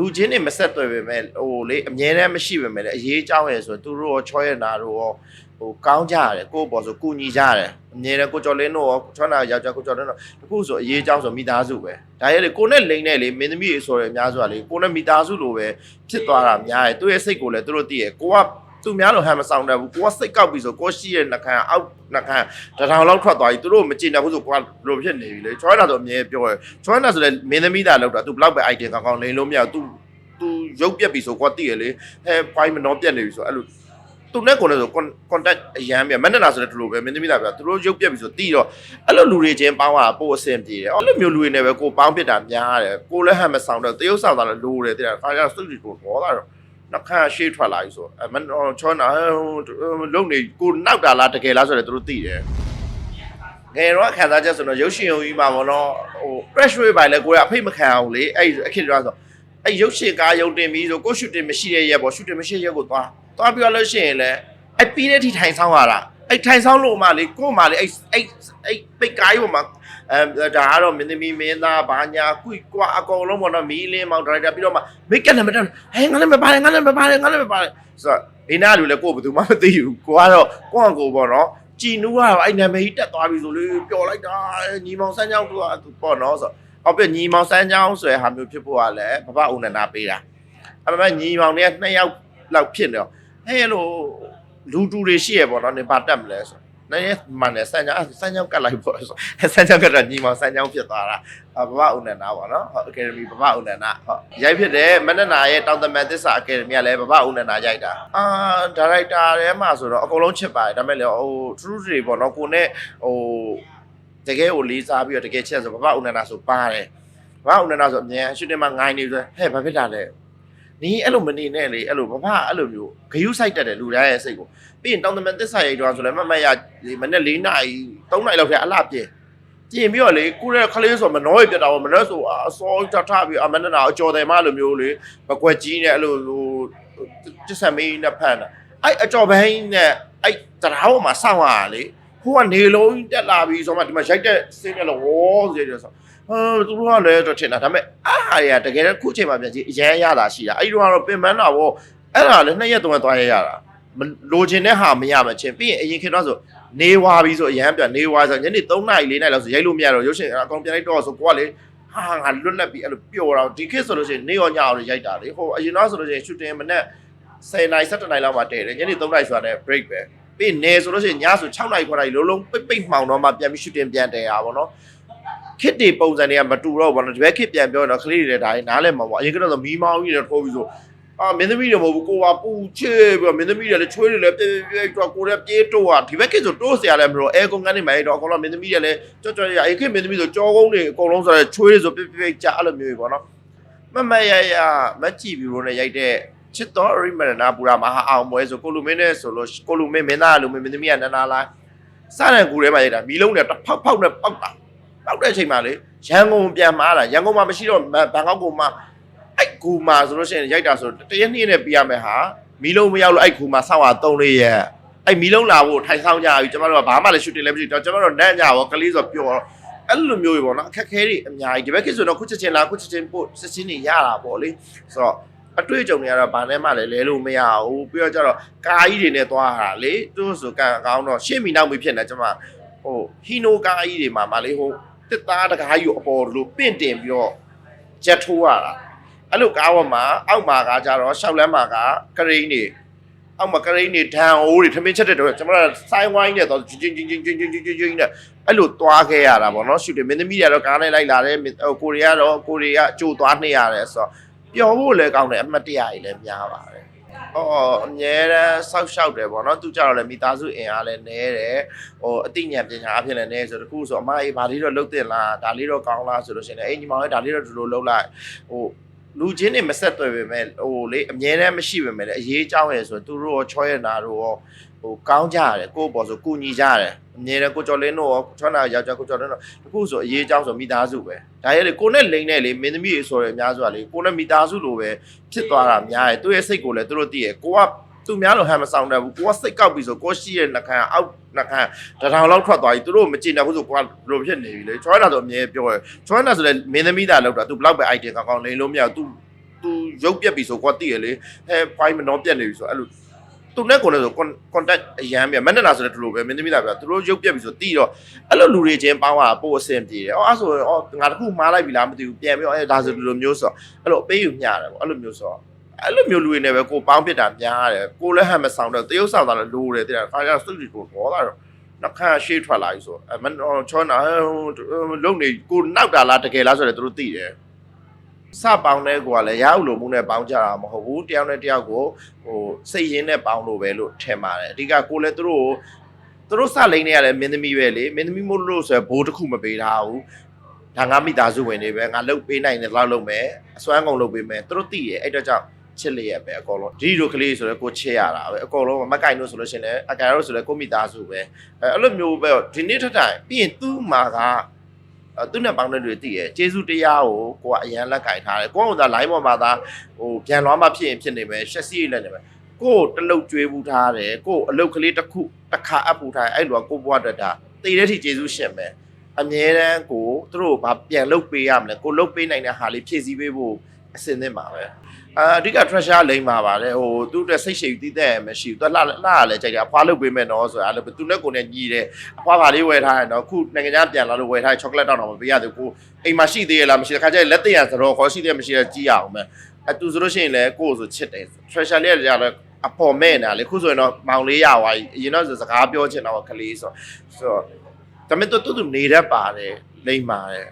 လူချင်းတွေမဆက်သွယ်ပေမဲ့ဟိုလေအမြဲတမ်းမရှိပေမဲ့လေအရေးအကြောင်းရယ်ဆိုတော့သူတို့ရောချောရနာတို့ရောဟိုကောင်းကြရတယ်ကိုယ့်ဘော်ဆိုကုညီကြရတယ်အမြဲတမ်းကိုကျော်လင်းတို့ရောချောနာယောက်ျားကိုကျော်လင်းတို့တခုဆိုအရေးအကြောင်းဆိုမိသားစုပဲဒါရဲလေကိုနဲ့လိန်နဲ့လေမင်းသမီးရေဆိုရယ်အများစုကလေကိုနဲ့မိသားစုလိုပဲဖြစ်သွားတာများတယ်သူ့ရဲ့စိတ်ကိုလည်းသူတို့သိရယ်ကိုက သူများလိုဟန်မဆောင်တတ်ဘူးကိုကစိတ်ကောက်ပြီးဆိုကိုရှိရဲ့နှခမ်းအောက်နှခမ်းတထောင်လောက်ထွက်သွားပြီသူတို့မကြည့်နိုင်ဘူးဆိုကိုကလိုဖြစ်နေပြီလေချောနာဆိုအမြဲပြောရယ်ချောနာဆိုလည်းမင်းသမီးသားလောက်တာသူဘလောက်ပဲ item ကောင်းကောင်းလိန်လို့မရဘူး तू သူရုပ်ပြက်ပြီဆိုကွာတည်ရလေဟဲ point မနှောပြက်နေပြီဆိုအဲ့လိုသူနဲ့ကိုလည်းဆို contact အရန်ပြမက်နနာဆိုလည်းဒီလိုပဲမင်းသမီးသားပြသူတို့ရုပ်ပြက်ပြီဆိုတည်တော့အဲ့လိုလူတွေချင်းပေါင်းတာပို့အဆင်ပြေတယ်အဲ့လိုမျိုးလူတွေနဲ့ပဲကိုပေါင်းပြစ်တာများတယ်ကိုလည်းဟန်မဆောင်တော့တရုပ်ဆောင်တာလည်းလိုတယ်တဲ့ခါကျစိတ်တွေကိုဘောတာတော့ နောက်ခါရှေ့ထွက်လာပြီဆိုအမန်ချောနာလုံနေကိုနောက်တာလားတကယ်လားဆိုတော့သူတို့သိတယ်ငယ်တော့ခံစားချက်ဆိုတော့ရုပ်ရှင်ရုံကြီးမှာပေါ့နော်ဟို crash rate ပါလဲကိုကအဖိတ်မခံအောင်လေအဲ့အခက်တော့ဆိုအဲ့ရုပ်ရှင်ကားရုံတင်ပြီးဆိုကိုရှူတင်မရှိတဲ့ရက်ပေါ့ရှူတင်မရှိတဲ့ရက်ကိုသွားသွားပြီးတော့လို့ရှိရင်လည်းအဲ့ပြီးတဲ့ထိထိုင်ဆောင်ရတာအဲ့ထိုင်ဆောင်လို့မှလေကို့မှလေအဲ့အဲ့အဲ့ပိတ်ကားကြီးပေါ်မှာ အဲဒါကတော့မင်းသမီးမင်းသားဘာညာကွိကွာအကောင်လုံးပေါ့နော်မီလင်းမောင်ဒရိုက်တာပြီးတော့မှမိတ်ကလည်းမတက်ဟဲငါလည်းမပါတယ်ငါလည်းမပါတယ်ငါလည်းမပါတယ်ဆိုတော့ဘေးနာလူလည်းကို့ဘယ်သူမှမသိဘူးကိုကတော့ကိုယ့်အကိုပေါ့နော်ကြည်နူးကတော့အဲ့နာမည်ကြီးတက်သွားပြီဆိုလေပျော်လိုက်တာညီမောင်စန်းချောင်းသူကပေါ့နော်ဆိုတော့အောက်ပြညီမောင်စမ်းချောင်းဆိုတဲ့ဟာမျိုးဖြစ်ဖို့ကလည်းဘဘဦးနန္ဒပေးတာအမှန်ညီမောင်တွေကနှစ်ယောက်လောက်ဖြစ်နေတော့ဟဲ့လို့လူတူတွေရှိရပေါ့နော်နေပါတက်မလဲဆို နိုင်မှန်တယ်စမ်းချောင်းစမ်းချောင်းကတ်လိုက်ပေါ့ဆိုစမ်းချောင်းကတ်တာညီမောင်စမ်းချောင်းဖြစ်သွားတာဘဘဦးနန္ဒပေါ့နော်ဟုတ်အကယ်ဒမီဘဘဦးနန္ဒဟုတ်ရိုက်ဖြစ်တယ်မနက်နာရဲ့တောင်သမန်သစ္စာအကယ်ဒမီကလည်းဘဘဦးနန္ဒရိုက်တာအာဒါရိုက်တာထဲမှာဆိုတော့အကုန်လုံးချစ်ပါတယ်ဒါပေမဲ့လေဟို true တွေပေါ့နော်ကိုနဲ့ဟိုတကယ်ကိုလေးစားပြီးတော့တကယ်ချက်ဆိုဘဘဦးနန္ဒဆိုပါတယ်ဘဘဦးနန္ဒဆိုအမြန်ရှူတင်မှာငိုင်းနေဆိုဟဲ့ဘာဖြစ်တာလဲ နီးအဲ့လိုမနေနဲ့လေအဲ့လိုဘဘအဲ့လိုမျိုးဂယုစိုက်တတ်တယ်လူတိုင်းရဲ့စိတ်ကိုပြီးရင်တောင်သမန်သစ္စာရိတ်တော့ဆိုလည်းမမတ်ရမနေ့၄နာရီ၃နာရီလောက်ထဲအလှပြင်းကျင်ပြီးတော့လေကိုရဲ့ခလေးဆိုမနှောရပြတ်တာပေါ့မနှောဆိုအစောတထပြီးအမနနာအကျော်တယ်မလိုမျိုးလေမကွက်ကြီးနဲ့အဲ့လိုဟိုတစ္ဆမေးနဲ့ဖန်တာအဲ့အကျော်ဘိုင်းနဲ့အဲ့တရားပေါ်မှာစောင့်ရတာလေဟိုကနေလုံးတက်လာပြီဆိုမှဒီမှာရိုက်တဲ့စင်းနဲ့လောဝေါ်ဆိုရဆို ဟမ်သူတို့ကလည်းတော့ထင်တာဒါပေမဲ့အားဟာရတကယ်တော့ခုချိန်မှာပြန်ကြည့်အရန်ရတာရှိတာအဲ့ဒီတော့ကတော့ပင်ပန်းတာဗောအဲ့ဒါလည်းနှစ်ရက်သုံးရက်သွားရရတာမလိုချင်တဲ့ဟာမရမချင်းပြီးရင်အရင်ခေတ်တော့ဆိုနေဝါပြီဆိုအရန်ပြန်နေဝါဆိုညနေ3နာရီ4နာရီလောက်ဆိုရိုက်လို့မရတော့ရုပ်ရှင်အကောင်ပြန်လိုက်တော့ဆိုကိုကလေဟာငါလွတ်လပ်ပြီးအဲ့လိုပျော်တာဒီခေတ်ဆိုလို့ရှိရင်နေရောညအောင်ရိုက်တာလေဟိုအရင်တော့ဆိုလို့ရှိရင်ရှူတင်မနဲ့10နာရီ17နာရီလောက်မှတည့်တယ်ညနေ3နာရီဆိုတာနဲ့ break ပဲပြီးနေဆိုလို့ရှိရင်ညဆို6နာရီ9နာရီလုံးလုံးပိတ်ပိတ်မှောင်တော့မှပြန်ပြီးရှူတင်ပြန်တယ်ဟာဗောနော် ခစ်တွေပုံစံတွေကမတူတော့ဘောနော်ဒီဘက်ခစ်ပြန်ပြောတော့ကလေးတွေလည်းဒါတွေနားလဲမှာပေါ့အရင်ကတော့ဆိုမီးမောင်းကြီးတွေထိုးပြီးဆိုအာမင်းသမီးတွေမဟုတ်ဘူးကိုကပူချေပြီးတော့မင်းသမီးတွေလည်းချွေးတွေလည်းပြေးပြေးတော့ကိုလည်းပြေးတော့ဟာဒီဘက်ခစ်ဆိုတိုးစရာလည်းမလိုအဲကွန်ကနေမှတော့အကောင်လုံးမင်းသမီးတွေလည်းကြော့ကြော့ရအခေတ်မင်းသမီးဆိုကြောကုန်းတွေအကုန်လုံးဆိုတော့ချွေးတွေဆိုပြေးပြေးကြားအဲ့လိုမျိုးပဲဗောနော်မမရရမကြည့်ပြီးလို့နဲ့ရိုက်တဲ့ချစ်တော်ရိမရနာပူရာမဟာအောင်ပွဲဆိုကိုလူမင်းနဲ့ဆိုလို့ကိုလူမင်းမင်းသားလူမင်းမင်းသမီးကနန္နာလာစတဲ့ကူထဲမှာရိုက်တာမီလုံးနဲ့တစ်ဖောက်ဖောက်နဲ့ပေါက်တာ ပေါက်တဲ့အချိန်မှာလေရန်ကုန်ပြန်มาတာရန်ကုန်မှာမရှိတော့ဘန်ကောက်ကိုမှအဲ့ကူမှာဆိုလို့ရှိရင်ရိုက်တာဆိုတရက်နှစ်နဲ့ပြရမယ်ဟာမီလုံးမရောက်လို့အဲ့ကူမှာစောင့်ရ3လေးရက်အဲ့မီလုံးလာဖို့ထိုင်ဆောင်ကြပြီကျမတို့ကဘာမှလည်းရှူတင်လည်းမရှိတော့ကျမတို့နတ်ညရောကလေးဆိုပျော်တော့အဲ့လိုမျိုးတွေပေါ့နော်အခက်ခဲတွေအများကြီးဒီဘက်ခေတ်ဆိုတော့ခုချက်ချင်းလာခုချက်ချင်းပို့ချက်ချင်းနေရတာပေါ့လေဆိုတော့အတွေ့အကြုံတွေကတော့ဘာနဲ့မှလည်းလဲလို့မရဘူးပြီးတော့ကျတော့ကာကြီးတွေနဲ့သွားတာလေသူ့ဆိုကန်အကောင်းတော့ရှေ့မီနောက်မီဖြစ်နေကျမဟိုဟီနိုကာကြီးတွေမှာမလေးဟို တစ်သားတကားကြီးကိုအပေါ်လိုပင့်တင်ပြီးတော့ဂျက်ထိုးရတာအဲ့လိုကားဝမှာအောက်မှာကကြတော့ရှောက်လန်းမှာကကရိန်းနေအောက်မှာကရိန်းနေဒံအိုးတွေထမင်းချက်တဲ့တော့ကျွန်တော်ကဆိုင်းဝိုင်းနဲ့တော့ဂျင်းဂျင်းဂျင်းဂျင်းဂျင်းဂျင်းဂျင်းနဲ့အဲ့လိုသွားခဲ့ရတာဗောနော်ရှူတယ်မင်းသမီးတွေကတော့ကားနဲ့လိုက်လာတယ်ကိုရီးယားတော့ကိုရီးယားကြိုသွားနှိရတယ်ဆိုတော့ပျော်ဖို့လည်းကောင်းတယ်အမှတ်တရကြီးလည်းများပါတယ် အော်အမြဲတမ်းစောက်ရှောက်တယ်ပေါ့နော်။သူကြတော့လည်းမိသားစုအင်အားလည်းနည်းတယ်။ဟိုအသိဉာဏ်ပညာအဖြစ်လည်းနည်းဆိုတခုဆိုအမအေးဘာလေးတော့လှုပ်တင်လားဒါလေးတော့ကောင်းလားဆိုလို့ရှိရင်လည်းအေးညီမလေးဒါလေးတော့ဒီလိုလှုပ်လိုက်ဟို လူချင်းတွေမဆက်သွယ်ပေမဲ့ဟိုလေအမြဲတမ်းမရှိပေမဲ့လည်းအရေးအကြောင်းရယ်ဆိုတော့သူတို့ရောချောရနာတို့ရောဟိုကောင်းကြရတယ်ကိုယ့်ဘော်ဆိုကုညီကြရတယ်အမြဲတမ်းကိုကျော်လင်းတို့ရောချောနာယောက်ျားကိုကျော်လင်းတို့တခုဆိုအရေးအကြောင်းဆိုမိသားစုပဲဒါရဲလေကိုနဲ့လိန်နဲ့လေမင်းသမီးရေဆိုရယ်အများစုကလေကိုနဲ့မိသားစုလိုပဲဖြစ်သွားတာများတယ်သူ့ရဲ့စိတ်ကိုလည်းသူတို့သိရယ်ကိုက သူများလိုဟန်မဆောင်တတ်ဘူးကိုကစိတ်ကောက်ပြီးဆိုကိုရှိရဲ့နှခမ်းအောက်နှခမ်းတထောင်လောက်ထွက်သွားပြီသူတို့မကြည့်နိုင်ဘူးဆိုကိုကလိုဖြစ်နေပြီလေချောနာဆိုအမြဲပြောရယ်ချောနာဆိုလည်းမင်းသမီးသားလောက်တာသူဘလောက်ပဲ item ကောင်းကောင်းလိန်လို့မရဘူး तू तू ရုပ်ပြက်ပြီဆိုကွာတည်ရလေဟဲဖိုင်မနှောပြက်နေပြီဆိုအဲ့လိုသူနဲ့ကိုလည်းဆို contact အရန်ပြမက်နနာဆိုတဲ့ဒီလိုပဲမင်းသမီးသားပြသူတို့ရုပ်ပြက်ပြီဆိုတည်တော့အဲ့လိုလူတွေချင်းပေါင်းတာပို့အဆင်ပြေတယ်အော်အဲ့ဆိုရင်အော်ငါတခုမှားလိုက်ပြီလားမသိဘူးပြန်ပြီးတော့အဲဒါဆိုဒီလိုမျိုးဆိုအဲ့လိုအပေးယူမျှတယ်ပေါ့အဲ့လိုမျိုးဆို အဲ့လိုမျိုးလူတွေနဲ့ပဲကိုပေါင်းပြစ်တာများတယ်ကိုလည်းဟန်မဆောင်တော့တရုပ်ဆောင်တာလည်းလိုတယ်တဲ့ခါကျစိတ်တွေကိုဘောတာတော့နောက်ခါရှေ့ထွက်လာပြီဆိုအမန်ချောနာလုံနေကိုနောက်တာလားတကယ်လားဆိုတော့သူတို့သိတယ်စပေါင်းတဲ့ကိုကလည်းရအောင်လို့မှုနဲ့ပေါင်းကြတာမဟုတ်ဘူးတယောက်နဲ့တယောက်ကိုဟိုစိတ်ရင်းနဲ့ပေါင်းလို့ပဲလို့ထင်ပါတယ်အဓိကကိုလည်းသူတို့သူတို့စလိမ့်နေရလဲမင်းသမီးပဲလေမင်းသမီးမို့လို့ဆိုရဘိုးတစ်ခုမပေးထားဘူးဒါငါမိသားစုဝင်တွေပဲငါလုတ်ပေးနိုင်တယ်လောက်လုပ်မယ်အစွမ်းကုန်လုပ်ပေးမယ်သူတို့သိရအဲ့တော့ကြောင့် ချစ်လျက်ပဲအကုန်လုံးဒီလိုကလေးဆိုတော့ကိုချစ်ရတာပဲအကုန်လုံးမကင်လို့ဆိုလို့ရှိရင်လည်းအကင်လို့ဆိုလည်းကိုမိသားစုပဲအဲအဲ့လိုမျိုးပဲဒီနေ့ထက်တိုင်ပြီးရင်သူ့မှာကအဲသူနဲ့ပေါင်းတဲ့တွေသိရကျေးဇူးတရားကိုကိုကအရန်လက်ကင်ထားတယ်ကိုကသာ line ပေါ်မှာသာဟိုပြန်လွှမ်းမဖြစ်ရင်ဖြစ်နေမယ်ရှက်စီလက်နေမယ်ကိုတလုတ်ကျွေးဘူးထားတယ်ကိုအလုတ်ကလေးတစ်ခုတစ်ခါအပ်ပူထားတယ်အဲ့လိုကကိုဘွားတက်တာတည်တဲ့ထိကျေးဇူးရှင်ပဲအမြဲတမ်းကိုသူတို့ဘာပြန်လုတ်ပေးရမလဲကိုလုတ်ပေးနိုင်တဲ့ဟာလေးဖြည့်ဆည်းပေးဖို့ အစင်းသင့်ပါပဲအာအဓိက treasure လိမ့်ပါပါတယ်ဟိုသူ့အတွက်စိတ်ရှိတီးတဲ့မရှိဘူးသူလှလှလည်းကြိုက်တယ်အဖွားလုတ်ပေးမယ်နော်ဆိုတာအဲ့လိုသူနဲ့ကိုနဲ့ညီတယ်အဖွားပါလေးဝယ်ထားတယ်နော်ခုနိုင်ငံခြားပြန်လာလို့ဝယ်ထားတဲ့ chocolate တောက်တော့မပေးရသေးဘူးကိုအိမ်မှာရှိသေးရလားမရှိတဲ့ခါကျရင်လက်တရံစတော့ခေါ်ရှိသေးမရှိတဲ့ကြီးရအောင်မယ်အတူဆိုလို့ရှိရင်လည်းကိုယ်ဆိုချစ်တယ် treasure လေးရတော့အပေါ်မဲ့နေတာလေခုဆိုရင်တော့မောင်လေးရသွားပြီအရင်တော့စကားပြောချင်တော့ကလေးဆိုဆိုတော့ဒါပေမဲ့တူတူနေတတ်ပါတယ်လိမ့်ပါတယ်